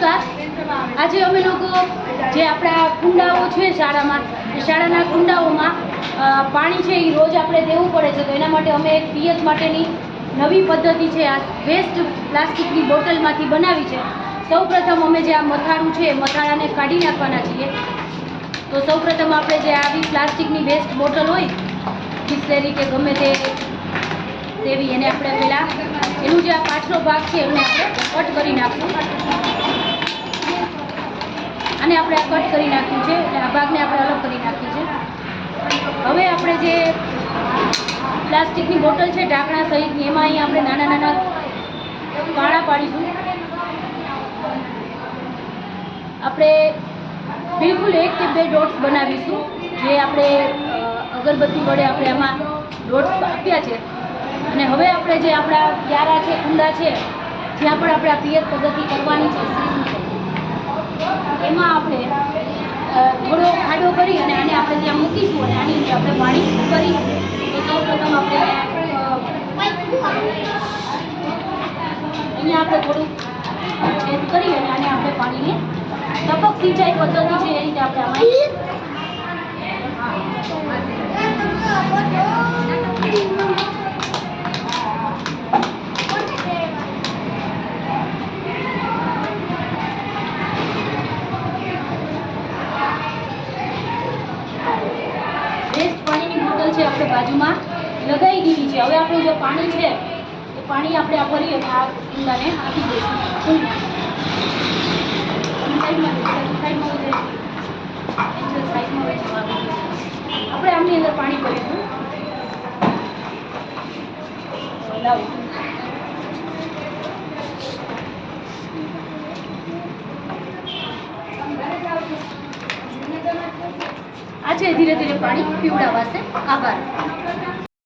નમસ્કાર. આજે અમે લોકો જે આપણા કુંડાઓ છે શાળામાં, એ શાળાના કુંડાઓમાં પાણી છે એ રોજ આપણે દેવું પડે છે. તો એના માટે અમે એક પિયત માટેની નવી પદ્ધતિ છે, આ વેસ્ટ પ્લાસ્ટિકની બોટલમાંથી બનાવી છે. સૌપ્રથમ અમે જે આ મથાળું છે, એ મથાળાને કાઢી નાખવાના છીએ. તો સૌપ્રથમ આપણે જે આવી પ્લાસ્ટિકની વેસ્ટ બોટલ હોય, બિસ્લેરી કે ગમે તે, તેવી એને આપણે પહેલાં એનું જે આ પાછલો ભાગ છે, એને આપણે કટ કરી નાખશું. અને આપણે આ કટ કરી નાખ્યું છે, એટલે આ ભાગને આપણે અલગ કરી નાખ્યું છે. હવે આપણે જે પ્લાસ્ટિકની બોટલ છે, ઢાંકણા સહિતની એમાં અહીંયા આપણે નાના નાના કાણા પાડીશું. આપણે બિલકુલ એક કે બે ડોટ્સ બનાવીશું, જે આપણે અગરબત્તી વડે આપણે આમાં ડોટ્સ આપ્યા છે. અને હવે આપણે જે આપણા ક્યારા છે કુંડા છે, જ્યાં પણ આપણે આ પિયત પદ્ધતિ કરવાની છે એમાં આપણે અ, થોડો ખાડો કરી અને આને આપણે ત્યાં અંદર આપણે પાણી કરી તો સૌપ્રથમ આપણે અહીંયા આપણે થોડું છેદ કરી અને આને આપણે પાણીને ટપક સિંચાઈ પદ્ધતિ છે એ રીતે આપણે આમાં પાણીની છે આપણે બાજુમાં લગાવી દીધી છે. હવે આપણું જે પાણી છે, એ પાણી આપણે આ ભરી અને આ કુંડાને આપી દઈશું. આપણે આમની અંદર પાણી ભરીશું. લાવો. આ છે ધીરે ધીરે પાણી પીવડાવાશે. આભાર.